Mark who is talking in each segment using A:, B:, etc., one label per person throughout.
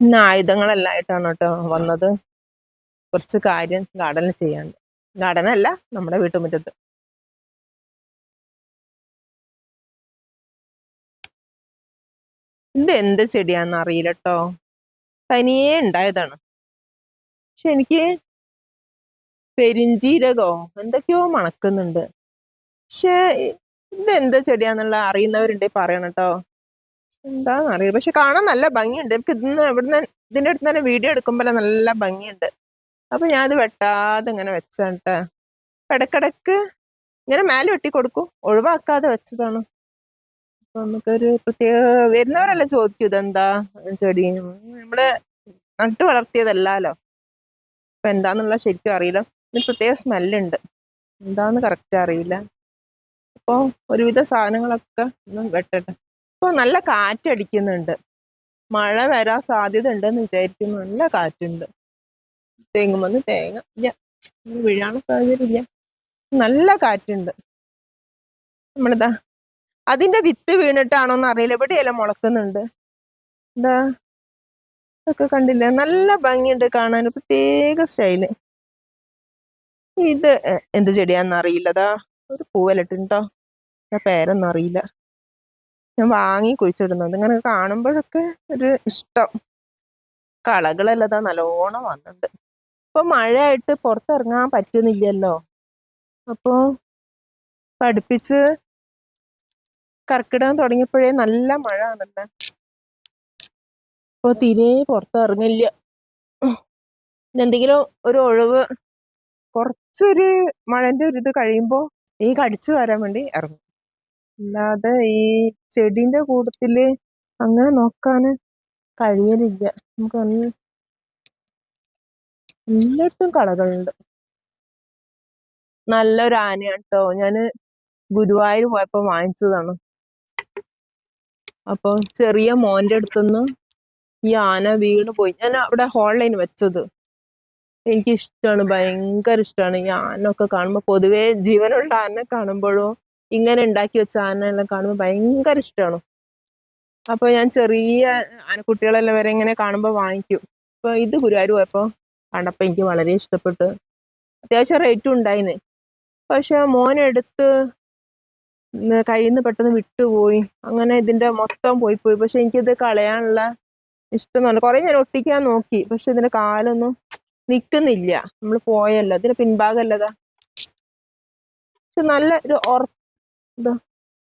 A: ഇന്ന് ആയുധങ്ങളെല്ലാം ആയിട്ടാണ് കേട്ടോ വന്നത്. കുറച്ച് കാര്യം ഗാർഡനിൽ ചെയ്യാണ്ട് ഗാർഡനല്ല നമ്മുടെ വീട്ടുമുറ്റത്ത്. ഇത് എന്ത് ചെടിയാന്ന് അറിയില്ല കേട്ടോ തനിയെ ഉണ്ടായതാണ്. പക്ഷെ എനിക്ക് പെരിഞ്ചീരകോ എന്തൊക്കെയോ മണക്കുന്നുണ്ട്. പക്ഷെ ഇത് എന്ത് ചെടിയാന്നുള്ള അറിയുന്നവരുണ്ടെങ്കിൽ പറയണം കേട്ടോ എന്താന്ന് അറിയില്ല. പക്ഷെ കാണാൻ നല്ല ഭംഗിയുണ്ട്. എനിക്ക് ഇന്ന് ഇവിടുന്ന് ഇതിന്റെ അടുത്ത് തന്നെ വീഡിയോ എടുക്കുമ്പോൾ നല്ല ഭംഗിയുണ്ട്. അപ്പൊ ഞാൻ അത് വെട്ടാതെ ഇങ്ങനെ വെച്ചാട്ട ഇടക്കിടക്ക് ഇങ്ങനെ മേലെ വെട്ടി കൊടുക്കും. ഒഴിവാക്കാതെ വെച്ചതാണ്. അപ്പൊ നമുക്കൊരു പ്രത്യേക വരുന്നവരല്ല ചോദിക്കും ഇതെന്താ? ചെടി. നമ്മൾ നട്ടു വളർത്തിയതല്ലല്ലോ അപ്പൊ എന്താന്നുള്ള ശരിക്കും അറിയില്ല. ഇതിന് പ്രത്യേക സ്മെല്ലുണ്ട്. എന്താന്ന് കറക്റ്റ് അറിയില്ല. അപ്പോൾ ഒരുവിധ സാധനങ്ങളൊക്കെ ഒന്ന് വെട്ടട്ടെ. ഇപ്പൊ നല്ല കാറ്റടിക്കുന്നുണ്ട്. മഴ വരാൻ സാധ്യത ഉണ്ടെന്ന് വിചാരിക്കുന്നു. നല്ല കാറ്റുണ്ട്. തെങ്ങുമെന്ന് തേങ്ങ ഇല്ല. വീഴാനുള്ള സാഹചര്യം ഇല്ല നല്ല കാറ്റുണ്ട്. നമ്മളിതാ അതിന്റെ വിത്ത് വീണിട്ടാണോന്ന് അറിയില്ല. എവിടെയെല്ലാം മുളക്കുന്നുണ്ട്? എന്താ? ഒക്കെ കണ്ടില്ല? നല്ല ഭംഗിയുണ്ട് കാണാൻ. പ്രത്യേക സ്റ്റൈൽ. ഇത് എന്ത് ചെടിയാന്ന് അറിയില്ലതാ ഒരു പൂവലിട്ടുണ്ടോ പേരൊന്നും അറിയില്ല. ഞാൻ വാങ്ങി കുഴിച്ചിടുന്നത്. ഇങ്ങനെ കാണുമ്പോഴൊക്കെ ഒരു ഇഷ്ടം. കളകളല്ലതാ നല്ലോണം വന്നിട്ടുണ്ട്. ഇപ്പൊ മഴയായിട്ട് പുറത്തിറങ്ങാൻ പറ്റുന്നില്ലല്ലോ. അപ്പൊ പഠിപ്പിച്ച് കർക്കിടകം തുടങ്ങിയപ്പോഴേ നല്ല മഴ ആണല്ലേ ഇപ്പൊ തീരെ പുറത്തിറങ്ങില്ല. എന്തെങ്കിലും ഒരു ഒഴിവ് കുറച്ചൊരു മഴന്റെ ഒരു ഇത് കഴിയുമ്പോ ഈ കടിച്ചു വരാൻ വേണ്ടി ഇറങ്ങും. അല്ലാതെ ഈ ചെടിന്റെ കൂട്ടത്തിൽ അങ്ങനെ നോക്കാന് കഴിയലില്ല. നമുക്ക് എല്ലായിടത്തും കളകളുണ്ട് നല്ലൊരു ആനയാണ് കേട്ടോ ഞാൻ ഗുരുവായൂർ പോയപ്പോ വാങ്ങിച്ചതാണ്. അപ്പൊ ചെറിയ മോന്റെ അടുത്തുനിന്ന് ഈ ആന വീണ് പോയി. ഞാൻ അവിടെ ഹോളിലാണ് വെച്ചത്. എനിക്ക് ഇഷ്ടമാണ് ഭയങ്കര ഇഷ്ടമാണ് ഈ ആനൊക്കെ കാണുമ്പോൾ പൊതുവേ ജീവനുള്ള ആന കാണുമ്പോഴും ഇങ്ങനെ ഉണ്ടാക്കി വെച്ച ആനയെല്ലാം കാണുമ്പോൾ ഭയങ്കര ഇഷ്ടമാണ് അപ്പോൾ ഞാൻ ചെറിയ ആനക്കുട്ടികളെല്ലാം വരെ ഇങ്ങനെ കാണുമ്പോൾ വാങ്ങിക്കും. അപ്പോൾ ഇത് ഗുരുവായൂർ പോയപ്പോ കണ്ടപ്പോൾ എനിക്ക് വളരെ ഇഷ്ടപ്പെട്ടു. അത്യാവശ്യം റേറ്റും ഉണ്ടായിന്. പക്ഷെ മോനെടുത്ത് കയ്യിൽ നിന്ന് പെട്ടെന്ന് വിട്ടുപോയി. അങ്ങനെ ഇതിന്റെ മൊത്തം പോയി പോയി. പക്ഷെ എനിക്കിത് കളയാനുള്ള ഇഷ്ടം തന്നെ കുറേ ഞാൻ ഒട്ടിക്കാൻ നോക്കി. പക്ഷെ ഇതിന്റെ കാലൊന്നും നിക്കുന്നില്ല. നമ്മൾ പോയല്ലോ. ഇതിന്റെ പിൻഭാഗമല്ലതാ പക്ഷെ നല്ല ഒരു ഇതാ.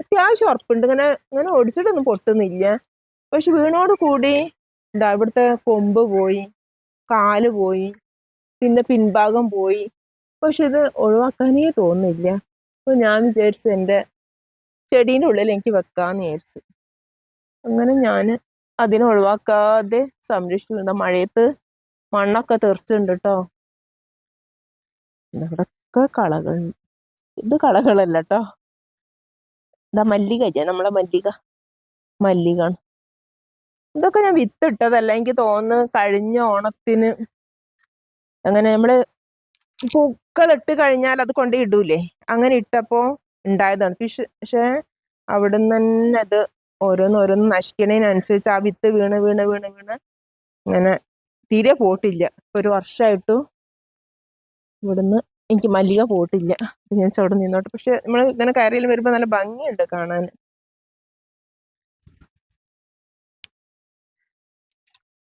A: അത്യാവശ്യം ഉറപ്പുണ്ട്. ഇങ്ങനെ ഇങ്ങനെ ഒടിച്ചിട്ടൊന്നും പൊട്ടുന്നില്ല. പക്ഷെ വീണോട് കൂടി എന്താ ഇവിടുത്തെ കൊമ്പ് പോയി കാൽ പോയി പിന്നെ പിൻഭാഗം പോയി. പക്ഷെ ഇത് ഒഴിവാക്കാനേ തോന്നുന്നില്ല. അപ്പൊ ഞാൻ വിചാരിച്ചു എന്റെ ചെടീന്റെ ഉള്ളിൽ എനിക്ക് വെക്കാന്ന് വിചാരിച്ചു. അങ്ങനെ ഞാൻ അതിനെ ഒഴിവാക്കാതെ സംരക്ഷിച്ചിട്ടുണ്ട് മഴയത്ത് മണ്ണൊക്കെ തെറിച്ചുണ്ട് കേട്ടോ ഇവിടൊക്കെ കളകൾ ഇത് കളകളല്ല കേട്ടോ ഇതാ മല്ലിക ഇല്ലേ? നമ്മളെ മല്ലിക. മല്ലിക ഇതൊക്കെ ഞാൻ വിത്തിട്ടതല്ല. എനിക്ക് തോന്നുന്നു കഴിഞ്ഞ ഓണത്തിന് അങ്ങനെ നമ്മൾ പൂക്കൾ ഇട്ട് കഴിഞ്ഞാൽ അത് കൊണ്ട് ഇടൂലേ? അങ്ങനെ ഇട്ടപ്പോ ഉണ്ടായതാണ്. പക്ഷെ പക്ഷെ അവിടുന്ന് തന്നെ അത് ഓരോന്നോരോന്ന് ഓരോന്ന് നശിക്കണതിനനുസരിച്ച് ആ വിത്ത് വീണ് വീണ് വീണ് വീണ് അങ്ങനെ തീരെ പോട്ടില്ല ഒരു വർഷമായിട്ടു ഇവിടുന്ന് എനിക്ക് മല്ലിക പോട്ടില്ല. ഞാൻ ചവിടെ നിന്നോട്ട്. പക്ഷെ നമ്മൾ ഇങ്ങനെ കയറിയിൽ വരുമ്പോൾ നല്ല ഭംഗിയുണ്ട് കാണാൻ.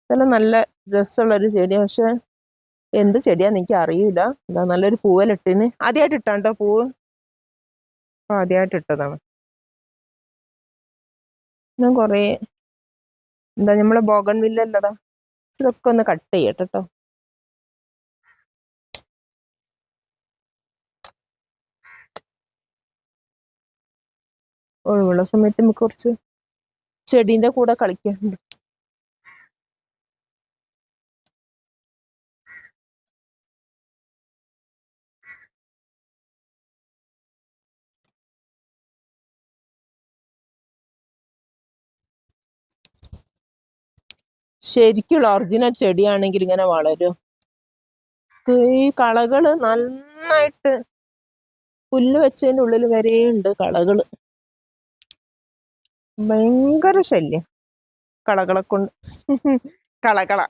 A: ഇതെല്ലാം നല്ല രസമുള്ള ഒരു ചെടിയാ. പക്ഷെ എന്ത് ചെടിയാന്ന് എനിക്ക് അറിയില്ല. എന്താ നല്ലൊരു പൂവലിട്ടിന്. ആദ്യമായിട്ട് ഇട്ടാണ്ടോ പൂവ്? ആദ്യമായിട്ട് ഇട്ടതാണ്. ഞാൻ കുറേ എന്താ നമ്മളെ ബോഗൺ വില്ലല്ലതാ ഇതൊക്കെ ഒന്ന് കട്ട് ചെയ്യട്ടെ ഒഴിവുള്ള സമയത്ത് നമുക്ക് കുറച്ച് ചെടീന്റെ കൂടെ കളിക്കാറുണ്ട് ശരിക്കുള്ള ഒറിജിനൽ ചെടിയാണെങ്കിൽ ഇങ്ങനെ വളരും. ഈ കളകൾ നന്നായിട്ട് പുല്ല് വെച്ചതിന്റെ ഉള്ളിൽ വരെയുണ്ട് കളകൾ. ഭയങ്കര ശല്യം. കളകളെ കൊണ്ട്. കളകള.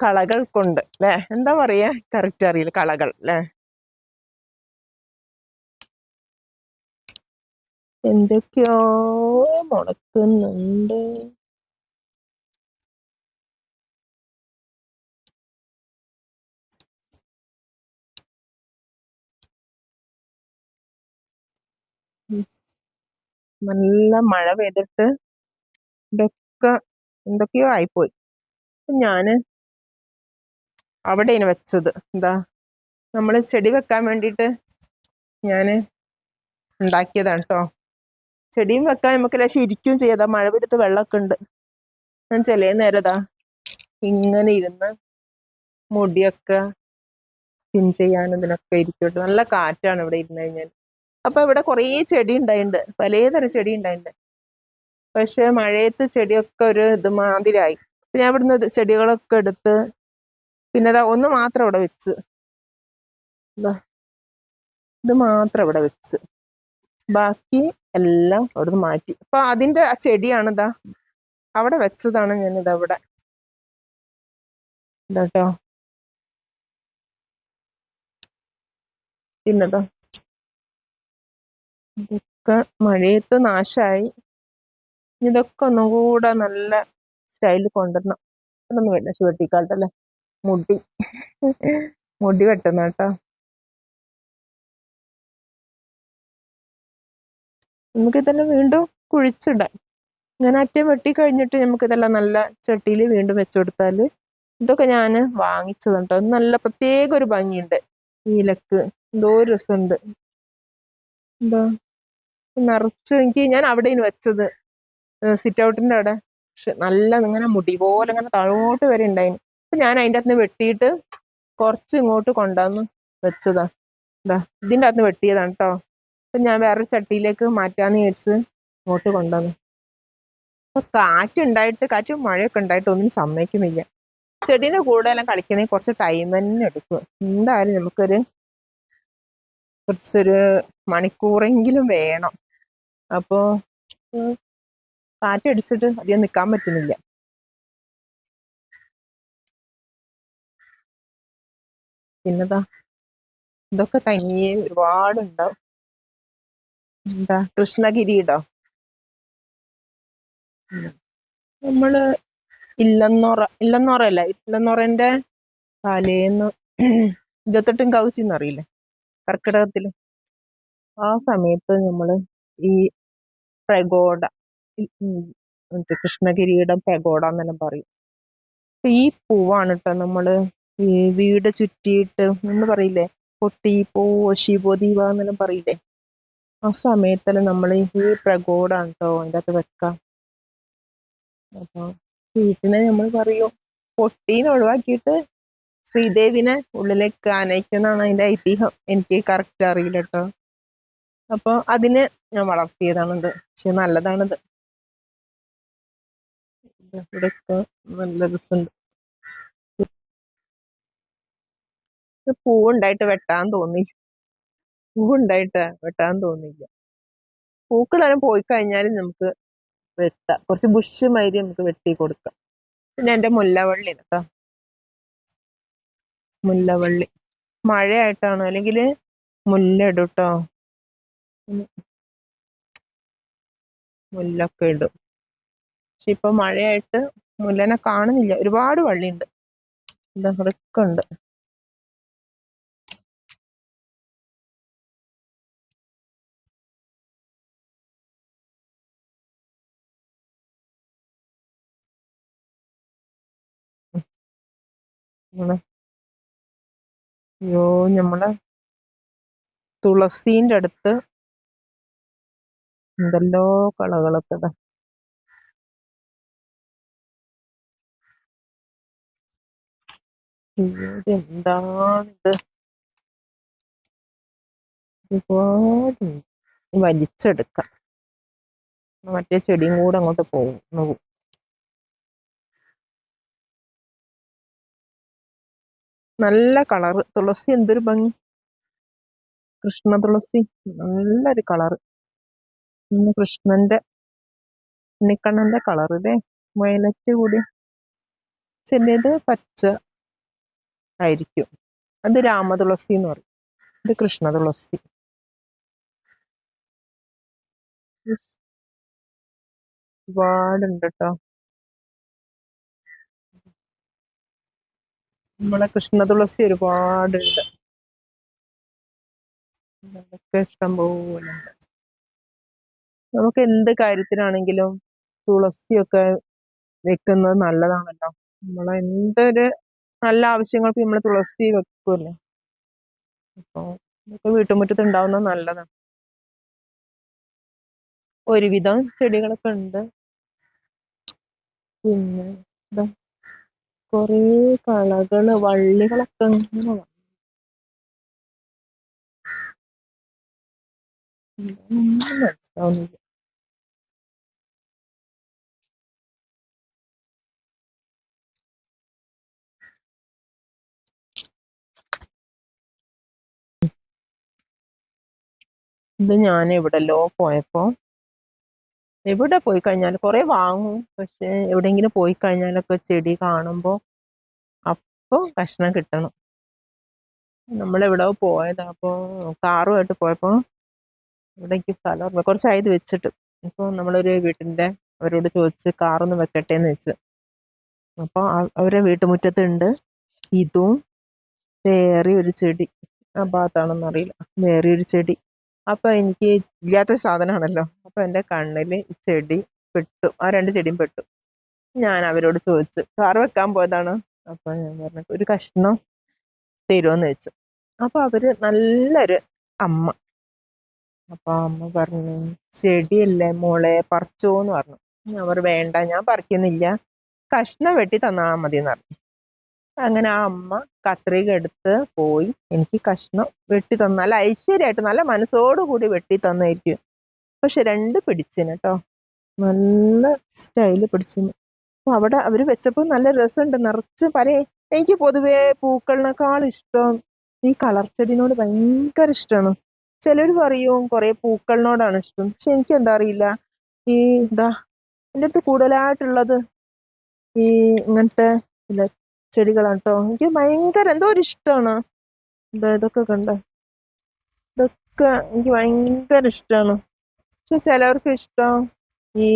A: കളകൾ കൊണ്ട് അല്ലേ എന്താ പറയാ? കറക്റ്റ് അറിയില്ല. കളകൾ അല്ലെ എന്തൊക്കെയോ മുളക്കുന്നുണ്ട് നല്ല മഴ പെയ്തിട്ട് ഇതൊക്കെ എന്തൊക്കെയോ ആയിപ്പോയി. അപ്പം ഞാൻ അവിടെയാണ് വെച്ചത്. എന്താ നമ്മൾ ചെടി വെക്കാൻ വേണ്ടിയിട്ട് ഞാൻ ഉണ്ടാക്കിയതാണ് കേട്ടോ ചെടിയും വെക്കാൻ നമുക്ക് ലേശം ഇരിക്കുകയും ചെയ്യാതാ മഴ പെയ്തിട്ട് വെള്ളമൊക്കെ ഉണ്ട്. ഞാൻ ചില നേരതാ ഇങ്ങനെ ഇരുന്ന് മുടിയൊക്കെ പിൻ ചെയ്യാനും ഇതിനൊക്കെ ഇരിക്കട്ടെ നല്ല കാറ്റാണ് ഇവിടെ ഇരുന്ന് കഴിഞ്ഞാൽ അപ്പൊ ഇവിടെ കുറേ ചെടി ഉണ്ടായിട്ടുണ്ട് പലതരം ചെടി ഉണ്ടായിട്ടുണ്ട് പക്ഷെ മഴയത്ത് ചെടിയൊക്കെ ഒരു ഇത് മാതിരായി ഞാൻ ഇവിടുന്ന് ചെടികളൊക്കെ എടുത്ത് പിന്നെ അതാ ഒന്ന് മാത്രം ഇവിടെ വെച്ച്. ഇത് മാത്രം ഇവിടെ വെച്ച്. ബാക്കി എല്ലാം അവിടുന്ന് മാറ്റി. അപ്പൊ അതിന്റെ ആ ചെടിയാണ് ഇതാ അവിടെ വെച്ചതാണ് ഞാൻ ഇതാ ഇവിടെ. ഇതാട്ടോ. പിന്നെതാ ഇതൊക്കെ മഴയത്ത് നാശമായി ഇതൊക്കെ ഒന്നും കൂടെ നല്ല സ്റ്റൈലിൽ കൊണ്ടുവരണം. അതൊന്നും വേണ്ട. വെട്ടിക്കാട്ടല്ലേ മുടി. മുടി വെട്ടുന്ന കേട്ടോ. നമുക്ക് ഇതെല്ലാം വീണ്ടും കുഴിച്ചിടാം. ഞാൻ അറ്റം വെട്ടി കഴിഞ്ഞിട്ട് നമുക്ക് ഇതെല്ലാം നല്ല ചട്ടിയിൽ വീണ്ടും വെച്ചു കൊടുത്താൽ ഇതൊക്കെ ഞാൻ വാങ്ങിച്ചതുണ്ടോ നല്ല പ്രത്യേക ഒരു ഭംഗിയുണ്ട്. ഈ ഇലക്ക് എന്തോ രസമുണ്ട്. എന്താ? നിറച്ച് എനിക്ക് ഞാൻ അവിടെയാണ് വെച്ചത്. സിറ്റ് ഔട്ടിന്റെ അവിടെ. പക്ഷെ നല്ല ഇങ്ങനെ മുടി പോലെ ഇങ്ങനെ താഴോട്ട് വരെ ഉണ്ടായിന്. അപ്പൊ ഞാൻ അതിന്റെ അകത്ത് വെട്ടിയിട്ട് കുറച്ച് ഇങ്ങോട്ട് കൊണ്ടുവന്ന് വെച്ചതാ. എന്താ ഇതിന്റെ അകത്ത് വെട്ടിയതാണ് കേട്ടോ അപ്പൊ ഞാൻ വേറൊരു ചട്ടിയിലേക്ക് മാറ്റാന്ന് വിചാരിച്ച് ഇങ്ങോട്ട് കൊണ്ടുവന്നു. അപ്പൊ കാറ്റുണ്ടായിട്ട് കാറ്റും മഴയൊക്കെ ഉണ്ടായിട്ട് ഒന്നും സമ്മതിക്കുന്നില്ല. ചെടീന്റെ കൂടെ എല്ലാം കളിക്കണമെങ്കിൽ കുറച്ച് ടൈം തന്നെ എടുക്കും. എന്തായാലും നമുക്കൊരു കുറച്ചൊരു മണിക്കൂറെങ്കിലും വേണം. അപ്പോ ഉം, കാറ്റടിച്ചിട്ട് അധികം നിൽക്കാൻ പറ്റുന്നില്ല. പിന്നെതാ ഇതൊക്കെ തനിയെ ഒരുപാടുണ്ടാവും എന്താ? കൃഷ്ണഗിരിയിടോ നമ്മൾ ഇല്ലെന്നോറ ഇല്ലന്നോറ അല്ല ഇല്ലന്നോറന്റെ തലേന്ന് ഇരുപത്തെട്ടും കവിച്ചിന്നറിയില്ലേ കർക്കിടകത്തിൽ. ആ സമയത്ത് നമ്മൾ ഈ പ്രഗോഡ മറ്റേ കൃഷ്ണഗിരിയുടെ പ്രഗോഡ എന്നെല്ലാം പറയും. അപ്പൊ ഈ പൂവാണ് കേട്ടോ നമ്മൾ ഈ വീട് ചുറ്റിയിട്ട് നമ്മൾ പറയില്ലേ? പൊട്ടി പോ ശിവോ ദീപ എന്നെല്ലാം പറയില്ലേ? ആ സമയത്തെല്ലാം നമ്മൾ ഈ പ്രഗോഡാണ് കേട്ടോ അതിന്റെ അകത്ത് വെക്കാം. അപ്പൊ വീട്ടിനെ നമ്മൾ പറയൂ പൊട്ടീനെ ഒഴിവാക്കിയിട്ട് ശ്രീദേവിനെ ഉള്ളിലേക്ക് ആനയിക്കുന്നതാണ് അതിന്റെ ഐതിഹ്യം. എനിക്ക് കറക്റ്റ് അറിയില്ല കേട്ടോ അപ്പൊ അതിന് ഞാൻ വളർത്തിയതാണിത്. പക്ഷെ നല്ലതാണിത്. നല്ല രസമുണ്ട്. പൂവുണ്ടായിട്ട് വെട്ടാൻ തോന്നി പൂവുണ്ടായിട്ട് വെട്ടാൻ തോന്നില്ല പൂക്കളെല്ലാം പോയി കഴിഞ്ഞാൽ നമുക്ക് വെട്ടാം. കുറച്ച് ബുഷ് മാതിരി നമുക്ക് വെട്ടി കൊടുക്കാം. പിന്നെ എന്റെ മുല്ലവള്ളി കേട്ടോ മുല്ലവള്ളി. മഴയായിട്ടാണ്? അല്ലെങ്കിൽ മുല്ല ഇടും കേട്ടോ മുല്ലൊക്കെ ഇടും. പക്ഷെ ഇപ്പൊ മഴയായിട്ട് മുല്ലനെ കാണുന്നില്ല. ഒരുപാട് വള്ളിയുണ്ട്. ഉണ്ട് നമ്മളെ അയ്യോ നമ്മൾ തുളസീന്റെ അടുത്ത് എന്തെല്ലോ കളകളൊക്കെ ഇതാ. എന്താണിത് ഒരുപാട് വലിച്ചെടുക്കാം. മറ്റേ ചെടിയും കൂടെ അങ്ങോട്ട് പോകും പോകും. നല്ല കളറ്. തുളസി എന്തൊരു ഭംഗി. കൃഷ്ണ തുളസി നല്ലൊരു കളറ്. ഇന്ന് കൃഷ്ണന്റെ ഉണ്ണിക്കണ്ണന്റെ കളറില്ലേ വയലറ്റ് കൂടി. ചിലത് പച്ച ആയിരിക്കും. അത് രാമതുളസി എന്ന് പറയും. ഇത് കൃഷ്ണതുളസി ഒരുപാടുണ്ട് കേട്ടോ നമ്മളെ കൃഷ്ണ തുളസി ഒരുപാടുണ്ട്. അതൊക്കെ ഇഷ്ടം പോലെ നമുക്ക് എന്ത് കാര്യത്തിനാണെങ്കിലും തുളസിയൊക്കെ വെക്കുന്നത് നല്ലതാണല്ലോ. നമ്മൾ എന്തൊരു നല്ല ആവശ്യങ്ങൾക്കും നമ്മൾ തുളസി വെക്കുമല്ലോ അപ്പോൾ ഇതൊക്കെ വീട്ടുമുറ്റത്ത് ഉണ്ടാവുന്നത് നല്ലതാണ് ഒരുവിധം ചെടികളൊക്കെ ഉണ്ട്. പിന്നെ ഇതാ കുറേ കളകൾ വള്ളികളൊക്കെ ഇങ്ങനെ മനസ്സിലാവുന്നില്ല. ഇത് ഞാൻ ലോ പോയപ്പോ എവിടെ പോയി കഴിഞ്ഞാൽ കുറേ വാങ്ങും. പക്ഷേ എവിടെയെങ്കിലും പോയി കഴിഞ്ഞാലൊക്കെ ചെടി കാണുമ്പോൾ അപ്പൊ കഷ്ണം കിട്ടണം. നമ്മളെവിടെ പോയതാ. അപ്പൊ കാറുമായിട്ട് പോയപ്പോ ഇവിടെ എനിക്ക് സ്ഥലം ഓർമ്മ കുറച്ചായത് വെച്ചിട്ട്. ഇപ്പൊ നമ്മളൊരു വീട്ടിന്റെ അവരോട് ചോദിച്ച് കാറൊന്ന് വെക്കട്ടെ എന്ന് വെച്ച് അപ്പോൾ അവരെ വീട്ടുമുറ്റത്തുണ്ട്. ഇതും വേറെ ഒരു ചെടി. ആ ഭാഗത്താണെന്നറിയില്ല. വേറെ ഒരു ചെടി. അപ്പൊ എനിക്ക് ഇല്ലാത്ത സാധനമാണല്ലോ. അപ്പോൾ എന്റെ കണ്ണിൽ ചെടി പെട്ടു. ആ രണ്ട് ചെടിയും പെട്ടു. ഞാൻ അവരോട് ചോദിച്ചു കാർ വെക്കാൻ പോയതാണ്? അപ്പോൾ ഞാൻ പറഞ്ഞു ഒരു കഷ്ണം തരുമെന്ന് വെച്ചു അപ്പോൾ അവർ നല്ലൊരു അമ്മ. അപ്പോൾ അമ്മ പറഞ്ഞു ചെടിയല്ലേ മോളെ പറിച്ചോന്ന് പറഞ്ഞു. അവർ വേണ്ട ഞാൻ പറിക്കുന്നില്ല. കഷ്ണം വെട്ടി തന്നാൽ മതി എന്ന് പറഞ്ഞു. അങ്ങനെ ആ അമ്മ കത്രിക എടുത്ത് പോയി. എനിക്ക് കഷ്ണം വെട്ടി തന്നു. നല്ല ഐശ്വര്യമായിട്ട് നല്ല മനസ്സോടു കൂടി വെട്ടി തന്നായിരിക്കും. പക്ഷെ രണ്ട് പിടിച്ചിന് കേട്ടോ നല്ല സ്റ്റൈൽ പിടിച്ചിന്. അപ്പൊ അവിടെ അവർ വെച്ചപ്പോൾ നല്ല രസമുണ്ട്. നിറച്ച് പല എനിക്ക് പൊതുവേ പൂക്കളിനേക്കാൾ ഇഷ്ടം ഈ കളർ ചെടിനോട് ഭയങ്കര ഇഷ്ടമാണ്. ചിലർ പറയും കുറെ പൂക്കളിനോടാണ് ഇഷ്ടം. പക്ഷെ എനിക്ക് എന്താ അറിയില്ല. ഈ എന്താ എന്റെ അടുത്ത് കൂടുതലായിട്ടുള്ളത് ഈ ഇങ്ങനത്തെ ചെടികളാണ് കേട്ടോ എനിക്ക് ഭയങ്കര എന്തോ ഒരു ഇഷ്ടമാണ് എന്താ ഇതൊക്കെ കണ്ട? ഇതൊക്കെ എനിക്ക് ഭയങ്കര ഇഷ്ടമാണ് പക്ഷെ ചിലവർക്ക് ഇഷ്ടം. ഈ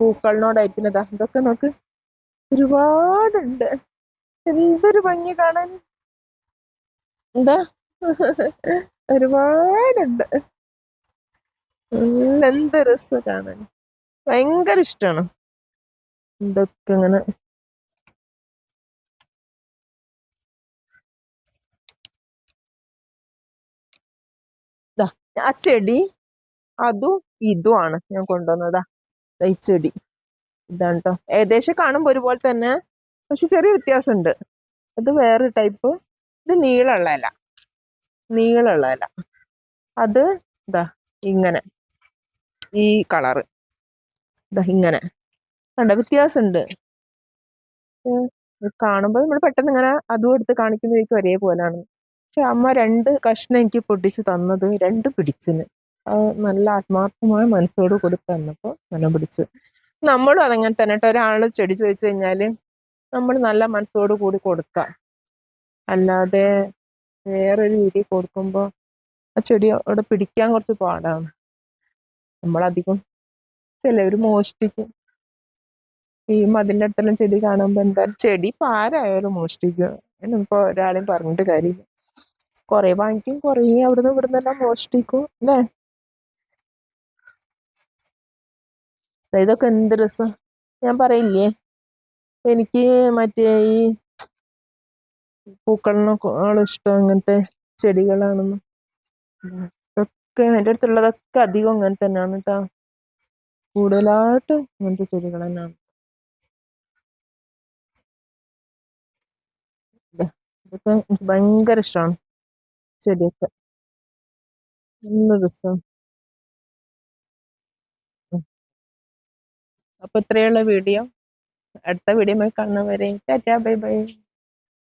A: പൂക്കളിനോടായിരിക്കുന്നതാ. ഇതൊക്കെ നോക്ക്. ഒരുപാടുണ്ട്. എന്തൊരു ഭംഗി കാണാൻ. എന്താ? ഒരുപാടുണ്ട്. എന്ത് രസം കാണാൻ. ഭയങ്കര ഇഷ്ടമാണ് ഇതൊക്കെ ഇങ്ങനെ ആ ചെടി അതും ആണ് ഞാൻ കൊണ്ടുവന്നതാ. ഈ ചെടി. ഇതാണ് കേട്ടോ ഏകദേശം കാണുമ്പോ ഒരുപോലെ തന്നെ പക്ഷെ ചെറിയ വ്യത്യാസമുണ്ട്. അത് വേറെ ടൈപ്പ്. ഇത് നീളമുള്ള ഇല. നീളമുള്ള ഇല. അത് ഇതാ ഇങ്ങനെ. ഈ കളറ്. ഇതാ ഇങ്ങനെ. കണ്ട? വ്യത്യാസമുണ്ട്. കാണുമ്പോൾ നമ്മൾ പെട്ടെന്ന് ഇങ്ങനെ അതും എടുത്ത് കാണിക്കുമ്പോഴേക്കും ഒരേപോലാണ് പക്ഷെ അമ്മ രണ്ട് കഷ്ണം എനിക്ക് പൊട്ടിച്ച് തന്നത് രണ്ട് പിടിച്ചിന്. അത് നല്ല ആത്മാർത്ഥമായ മനസ്സോട് കൂടി തന്നപ്പോൾ നല്ല പിടിച്ച്. നമ്മളും അതങ്ങനെ തന്നെ ഒരാൾ ചെടി ചോദിച്ചു കഴിഞ്ഞാൽ നമ്മൾ നല്ല മനസ്സോട് കൂടി കൊടുക്കാം അല്ലാതെ വേറൊരു രീതി കൊടുക്കുമ്പോൾ ആ ചെടി അവിടെ പിടിക്കാൻ കുറച്ച് പാടാണ്. നമ്മളധികം ചിലവർ മോഷ്ടിക്കും. ഈ മതിലിന്റെ അടുത്തെല്ലാം ചെടി കാണുമ്പോൾ എന്താ? ചെടി പാരായാലും മോഷ്ടിക്കും. അതിനിപ്പോ ഒരാളെയും പറഞ്ഞിട്ട് കാര്യമില്ല. കുറെ വാങ്ങിക്കും കൊറേ അവിടുന്ന് ഇവിടുന്ന് എല്ലാം മോഷ്ടിക്കും അല്ലേ? ഇതൊക്കെ എന്ത് രസം. ഞാൻ പറയില്ലേ? എനിക്ക് മറ്റേ ഈ പൂക്കളിനൊക്കെ ഇഷ്ടം അങ്ങനത്തെ ചെടികളാണെന്ന്. ഒക്കെ എന്റെ അടുത്തുള്ളതൊക്കെ അധികം അങ്ങനെ തന്നെയാണ് കേട്ടോ കൂടുതലായിട്ടും അങ്ങനത്തെ ചെടികൾ തന്നെയാണ്. ഇതൊക്കെ എനിക്ക് ഭയങ്കര ഇഷ്ടമാണ് ചെടിയൊക്കെ നല്ല രസം അപ്പൊ ഇത്രയുള്ള വീഡിയോ അടുത്ത വീഡിയോ കാണുന്നവരെ. Tata bye bye.